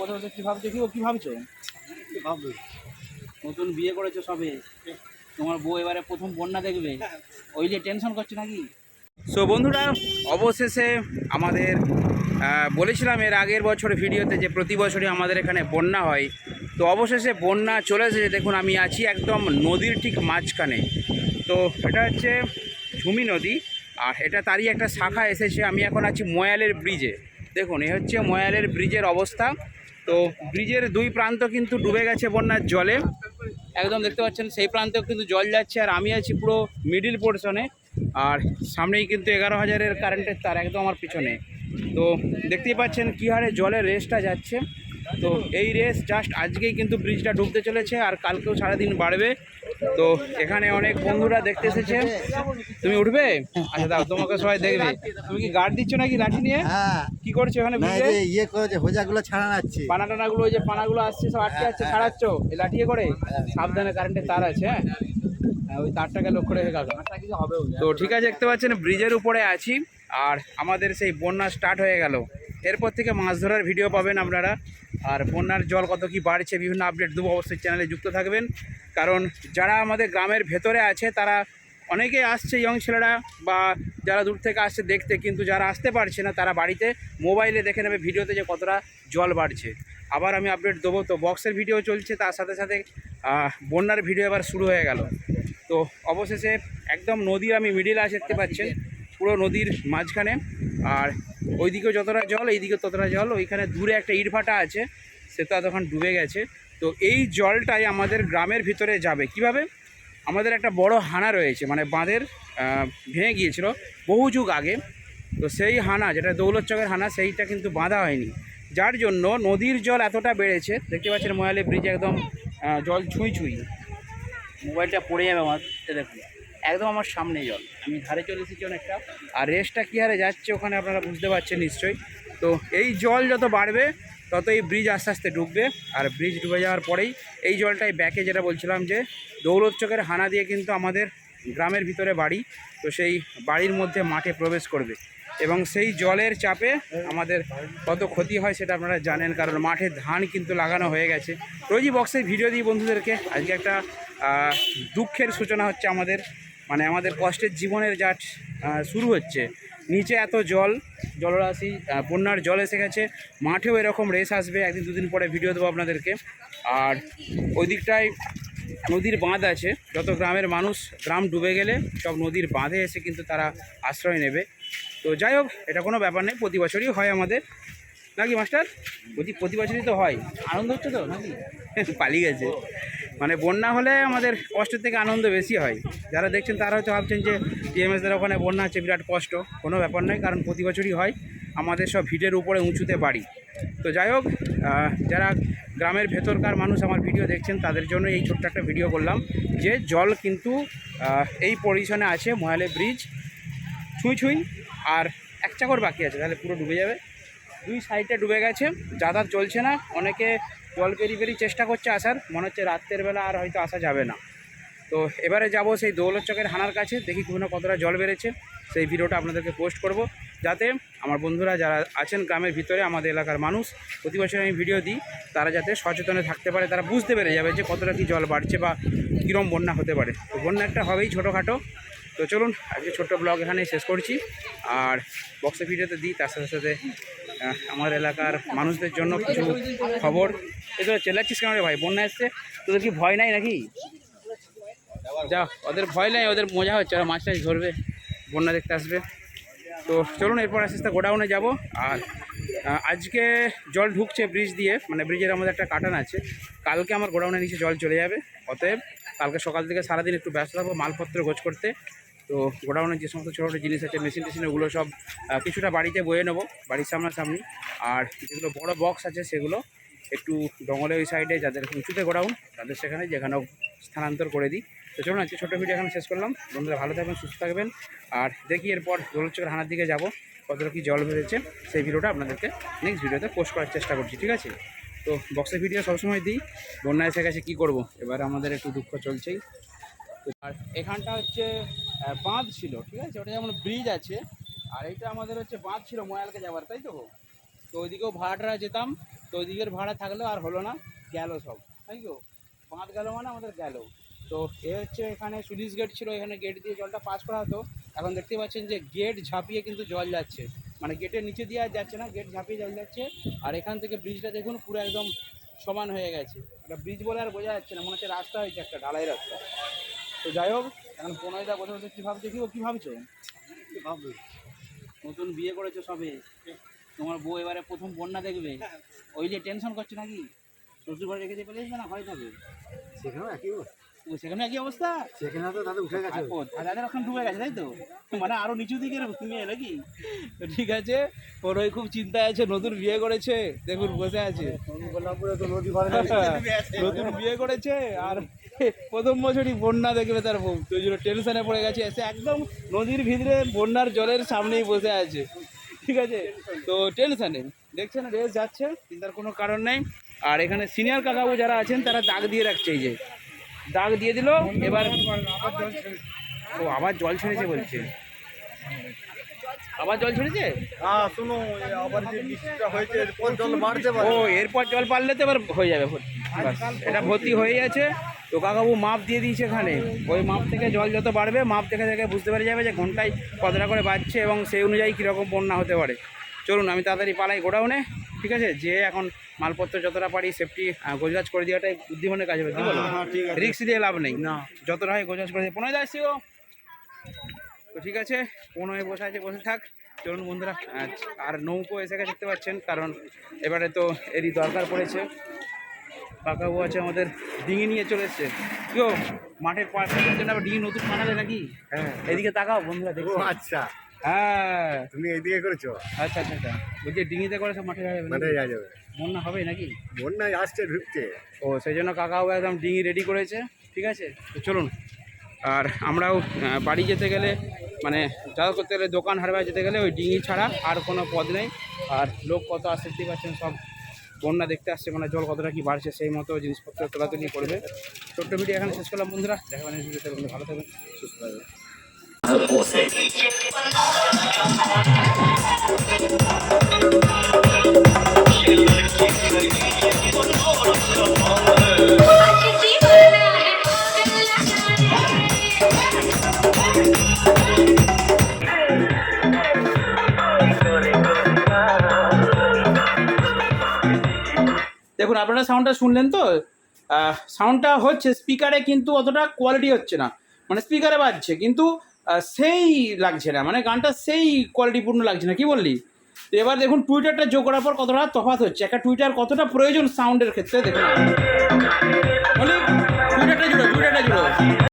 বসে বসে কি ভাবছ? কি ও কি ভাবছ? নতুন বিয়ে করেছ সবে। তোমার বউ এবারে প্রথম বন্যা দেখবে। ওই যে টেনশন করছ নাকি? সো বন্ধুরা অবশেষে আমাদের বলেছিলাম এর আগের বছর ভিডিওতে যে প্রতি বছরই আমাদের এখানে বন্যা হয়। তো অবশেষে বন্যা চলে এসেছে। দেখুন আমি আছি একদম নদীর ঠিক মাঝখানে। তো এটা হচ্ছে ঝুমি নদী। আর এটা তারই একটা শাখা এসেছে। আমি এখন আছি ময়ালের ব্রিজে। দেখুন এ হচ্ছে ময়ালের ব্রিজের অবস্থা। তো ব্রিজের দুই প্রান্ত কিন্তু ডুবে গেছে বন্যার জলে। একদম দেখতে পাচ্ছেন, সেই প্রান্তেও কিন্তু জল যাচ্ছে, আর আমি আছি পুরো মিডিল পোর্শনে আর সামনেই কিন্তু এগারো হাজারের কারেন্টের তার একদম আমার পিছনে। তো দেখতেই পাচ্ছেন কী হারে জলের রেসটা যাচ্ছে। তো এই রেস জাস্ট আজকেই কিন্তু ব্রিজটা ডুবতে চলেছে, আর কালকেও সারাদিন বাড়বে। তো এখানে অনেক বন্ধুরা দেখতে এসেছে। তুমি উঠবে? আচ্ছা দাও তোমাকে সবাই দেখবে। তুমি কি গার্ড দিচ্ছ নাকি লাঠি নিয়ে? হ্যাঁ। কি করছ এখানে ইয়ে করেছে হোজাগুলো ছাড়া যাচ্ছে পানা টানাগুলো ওই যে পানাগুলো আসছে সব আটকে যাচ্ছে ছাড়াচ্ছ? এই লাঠিয়ে করে? সাবধানে কারেন্টের তার আছে হ্যাঁ? হ্যাঁ, ওই তারটাকে লক্ষ্য রেখে কাকা। তো ঠিক আছে দেখতে পাচ্ছেন ব্রিজের উপরে আছি। আর আমাদের সেই বন্যা স্টার্ট হয়ে গেল। এরপর থেকে মাছ ধরার ভিডিও পাবেন আপনারা। আর বন্যার জল কত কি বাড়ছে, বিভিন্ন আপডেট দেবো, অবশ্যই চ্যানেলে যুক্ত থাকবেন। কারণ যারা আমাদের গ্রামের ভেতরে আছে, তারা অনেকে আসছে ইয়ং ছেলেরা বা যারা দূর থেকে আসছে দেখতে, কিন্তু যারা আসতে পারছে না, তারা বাড়িতে মোবাইলে দেখে নেবে ভিডিওতে যে কতটা জল বাড়ছে। আবার আমি আপডেট দেবো, তো বক্সের ভিডিও চলছে, তার সাথে সাথে বন্যার ভিডিও এবার শুরু হয়ে গেল। তো অবশেষে একদম নদীর আমি মিডিল আছে দেখতে পাচ্ছেন পুরো নদীর মাঝখানে। আর ওইদিকেও যতটা জল এইদিকে ততটা জল। ওইখানে দূরে একটা ইটভাটা আছে সেটা তখন ডুবে গেছে। তো এই জলটাই আমাদের গ্রামের ভিতরে যাবে। কীভাবে? আমাদের একটা বড় হানা রয়েছে মানে বাঁধের ভেঙে গিয়েছিল বহু যুগ আগে। তো সেই হানা, যেটা দৌলত চকের হানা, সেইটা কিন্তু বাঁধা হয়নি। যার জন্য নদীর জল এতটা বেড়েছে, দেখতে পাচ্ছেন ময়ালি ব্রিজ একদম জল ছুঁই ছুঁই। মোবাইলটা পড়ে যাবে আমার দেখুন। একদম আমার সামনে জল। আমি ধারে চলে এসেছি অনেকটা। আর রেসটা কী হারে যাচ্ছে ওখানে আপনারা বুঝতে পারছেন নিশ্চয়ই। তো এই জল যত বাড়বে, তত এই ব্রিজ আস্তে আস্তে ডুববে। আর ব্রিজ ডুবে যাওয়ার পরেই এই জলটাই ব্যাকে যেটা বলছিলাম যে দৌলত চকের হানা দিয়ে কিন্তু আমাদের গ্রামের ভিতরে বাড়ি। তো সেই বাড়ির মধ্যে মাঠে প্রবেশ করবে। এবং সেই জলের চাপে আমাদের কত ক্ষতি হয় সেটা আপনারা জানেন, কারণ মাঠে ধান কিন্তু লাগানো হয়ে গেছে। রোজই বক্সের ভিডিও দিই বন্ধুদেরকে, আজকে একটা দুঃখের সূচনা হচ্ছে আমাদের। মানে আমাদের কষ্টের জীবনের যা শুরু হচ্ছে। নিচে এত জল, জলরাশি বন্যার জল এসে গেছে। মাঠেও এরকম রেস আসবে, একদিন দুদিন পরে ভিডিও দেবো আপনাদেরকে। আর ওই দিকটায় নদীর বাঁধ আছে, যত গ্রামের মানুষ গ্রাম ডুবে গেলে সব নদীর বাঁধে এসে কিন্তু তারা আশ্রয় নেবে। তো যাই হোক, এটা কোনো ব্যাপার নেই প্রতি বছরই হয় আমাদের। নাকি মাস্টার? প্রতি প্রতি বছরই তো হয়। আনন্দ হচ্ছে তো, নাকি? পালিয়ে গেছে। মানে বন্যা হলে আমাদের কষ্টের থেকে আনন্দ বেশি হয়। যারা দেখছেন তারা হয়তো ভাবছেন যে টিএমএসদের ওখানে বন্যা আছে বিরাট কষ্ট। কোনো ব্যাপার নয়, কারণ প্রতি বছরই হয়। আমাদের সব ভিটের উপরে উঁচুতে বাড়ি। তো যাই হোক যারা গ্রামের ভেতরকার মানুষ আমার ভিডিও দেখছেন, তাদের জন্য এই ছোট্ট একটা ভিডিও করলাম যে জল কিন্তু এই পজিশনে আছে মহালে ব্রিজ। ছুঁই ছুঁই, আর এক চাকর বাকি আছে, তাহলে পুরো ডুবে যাবে। দুই সাইডে ডুবে গেছে, যাতায়াত চলছে না। অনেকে জল পেরিয়ে পেরিয়ে চেষ্টা করছে আসার। মনে হচ্ছে রাত্রের বেলা আর হয়তো আসা যাবে না। তো এবারে যাব সেই দৌলত চকের হানার কাছে, দেখি কোনো কতটা জল বেড়েছে। সেই ভিডিওটা আপনাদেরকে পোস্ট করব। যাতে আমার বন্ধুরা যারা আছেন গ্রামের ভিতরে, আমাদের এলাকার মানুষ, প্রতি বছর আমি ভিডিও দিই, তারা যাতে সচেতনে থাকতে পারে, তারা বুঝতে পেরে যাবে যে কতটা কি জল বাড়ছে বা কীরম বন্যা হতে পারে। তো বন্যা একটা হবেই ছোটোখাটো। তো চলুন, আজকে ছোট্ট ব্লগ এখানেই শেষ করছি। আর বক্সে ভিডিওতে দিই, তার সাথে সাথে আমার এলাকার মানুষদের জন্য কিছু খবর। এগুলো চেল্লাচ্ছিস কেন রে ভাই? বন্যা এসছে। তোদের কি ভয় নাই নাকি? যা, ওদের ভয় নাই, ওদের মজা হচ্ছে। ওরা মাছ টাছ ধরবে, বন্যা দেখতে আসবে। তো চলুন, এরপর আস্তে আস্তে গোডাউনে যাব। আর আজকে জল ঢুকছে ব্রিজ দিয়ে। মানে ব্রিজের আমাদের একটা কাটান আছে। কালকে আমার গোডাউনের নিচে জল চলে যাবে। অতএব কালকে সকাল থেকে সারাদিন একটু ব্যস্ত থাকব, মালপত্র গোছ করতে। তো গোডাউনের যে সমস্ত ছোটো ছোটো জিনিস আছে মেশিন টেশিন ওগুলো সব কিছুটা বাড়িতে বয়ে নেব, বাড়ির সামনাসামনি। আর যেগুলো বড় বক্স আছে, সেগুলো একটু জঙ্গলের ওই সাইডে যাদের উঁচুতে গোডাউন, তাদের সেখানে যেখানে স্থানান্তর করে দিই। তো চলুন, আজকে ছোটো ভিডিও এখানে শেষ করলাম। বন্ধুরা, ভালো থাকবেন, সুস্থ থাকবেন। আর দেখি এরপর দোলচকের হানার দিকে যাব, কতটা কি জল বেড়েছে সেই ভিডিওটা আপনাদেরকে নেক্সট ভিডিওতে পোস্ট করার চেষ্টা করছি, ঠিক আছে? তো বক্সের ভিডিও সবসময় দিই। বন্যা এসে গেছে, কী করব? এবার আমাদের একটু দুঃখ চলছেই। আর এখানটা হচ্ছে বাঁধ ছিল, ঠিক আছে? ওটা যেমন ব্রিজ আছে, আর এইটা আমাদের হচ্ছে বাঁধ ছিল ময়ালকে যাবার, তাই তো? তো ওইদিকেও ভাড়াটা যেতাম, তো ওইদিকের ভাড়া থাকলেও আর হলো না, গেল সব, তাই তো? বাঁধ গেল মানে আমাদের গেল। তো এ হচ্ছে এখানে সুইচ গেট ছিল, এখানে গেট দিয়ে জলটা পাস করা হতো। এখন দেখতে পাচ্ছেন যে গেট ঝাঁপিয়ে কিন্তু জল যাচ্ছে। মানে গেটের নিচে দিয়ে আর যাচ্ছে না গেট ঝাঁপিয়ে জল যাচ্ছে। আর এখান থেকে ব্রিজটা দেখুন, পুরো একদম সমান হয়ে গেছে। এটা ব্রিজ বলে আর বোঝা যাচ্ছে না, মনে হচ্ছে রাস্তা হয়েছে একটা, ঢালাই রাস্তা। তো যাই হোক এখন প্রণয়দা বসে বসে কী ভাবছ কি ও কী ভাবছ? নতুন বিয়ে করেছ সবে। তোমার বউ এবারে প্রথম বন্যা দেখবে। ওই যে টেনশন করছ নাকি? শ্বশুর ঘরে রেখে দিয়ে চলে না হয় থাকবে সেখানেও একই ও সেখানে একই অবস্থা? সেখানে তো দাদা উঠে গেছে। আর ও দাদাদের ওখানে ডুবে গেছে তাই তো? মানে আরও নিচু দিকে তুমি নাকি তো ঠিক আছে ওর ওই খুব চিন্তায় আছে নতুন বিয়ে করেছে। দেখুন বসে আছে। বললামপুরে তো নদী ভরে নতুন বিয়ে করেছে আর প্রথম বছরই বন্যা দেখবে তার বউ। তো জন্য টেনশনে পড়ে গেছে এসে একদম নদীর ভিতরে বন্যার জলের সামনেই বসে আছে। ঠিক আছে? তো টেনশনে দেখছেন রেস যাচ্ছে চিন্তার কোনো কারণ নেই। আর এখানে সিনিয়র কাকাবু যারা আছেন তারা দাগ দিয়ে রাখছে এই যে। দাগ দিয়ে দিল এবার ও আবার জল ছেড়েছে বলছে। আবার জল ছেড়েছে? হ্যাঁ শুনো আবার যে বৃষ্টিটা হয়েছে এরপর জল বাড়তে পারে ও এরপর জল পারলে তো এবার হয়ে যাবে ভর্তি। এটা ভর্তি হয়ে আছে। তো কাকাবু মাপ দিয়ে দিয়েছে এখানে। ওই মাপ থেকে জল যত বাড়বে মাপ দেখে দেখে বুঝতে পেরে যাবে যে ঘন্টায় কতটা করে বাড়ছে এবং সেই অনুযায়ী কীরকম বন্যা হতে পারে। চলুন আমি তাড়াতাড়ি পালাই গোডাউনে ঠিক আছে? যে এখন মালপত্র যতটা পারি সেফটি গোজরাজ করে দেওয়াটাই বুদ্ধিমানের কাজ হবে কি বলো? হ্যাঁ। রিক্স দিয়ে লাভ নেই। না যতটা হয় গোজরাজ করে দিয়ে পনেরো যাচ্ছি ও তো ঠিক আছে পনেরো বসে আছে বসে থাক। চলুন বন্ধুরা আর নৌকো এসে গেছে দেখতে পাচ্ছেন কারণ এবারে তো এরই দরকার পড়েছে। কাকাবু আছে আমাদের ডিঙি নিয়ে চলে এসছে। কেউ মাঠের পাশের জন্য আবার ডিঙি নতুন বানালে নাকি? হ্যাঁ। এদিকে তাকাও বন্ধুরা ও দেখো আচ্ছা। হ্যাঁ। তুমি এইদিকে করেছ? আচ্ছা আচ্ছা আচ্ছা। বলছি ডিঙিতে করে সব মাঠে যাবে মানে যা যাবে। বন্যা হবে নাকি? বন্যায় আসছে ঢুকছে। ও সেই জন্য কাকাও একদম ডিঙি রেডি করেছে ঠিক আছে? তো চলুন। আর আমরাও বাড়ি যেতে গেলে মানে যাওয়া করতে গেলে দোকান হারবার যেতে গেলে ওই ডিঙি ছাড়া আর কোনো পথ নেই। আর লোক কত আসছে দেখতে পাচ্ছেন সব। বন্যা দেখতে আসছে মানে জল কতটা কি বাড়ছে সেই মতো জিনিসপত্র তোলাতুলি করবে। ছোট্ট ভিডিও এখানে শেষ করলাম, বন্ধুরা। দেখা মানে ভিডিওতে বন্ধু ভালো থাকবেন, সুস্থ থাকবেন। আপনারা সাউন্ডটা শুনলেন তো? সাউন্ডটা হচ্ছে স্পিকারে কিন্তু অতটা কোয়ালিটি হচ্ছে না। মানে স্পিকারে বাজছে, কিন্তু সেই লাগছে না। মানে গানটা সেই কোয়ালিটিপূর্ণ লাগছে না। কি বললি? তো এবার দেখুন টুইটারটা যোগ করার পর কতটা তফাৎ হচ্ছে। একটা টুইটার কতটা প্রয়োজন সাউন্ডের ক্ষেত্রে দেখুন। টুইটারটা জুড়ো টুইটারটা জুড়ো।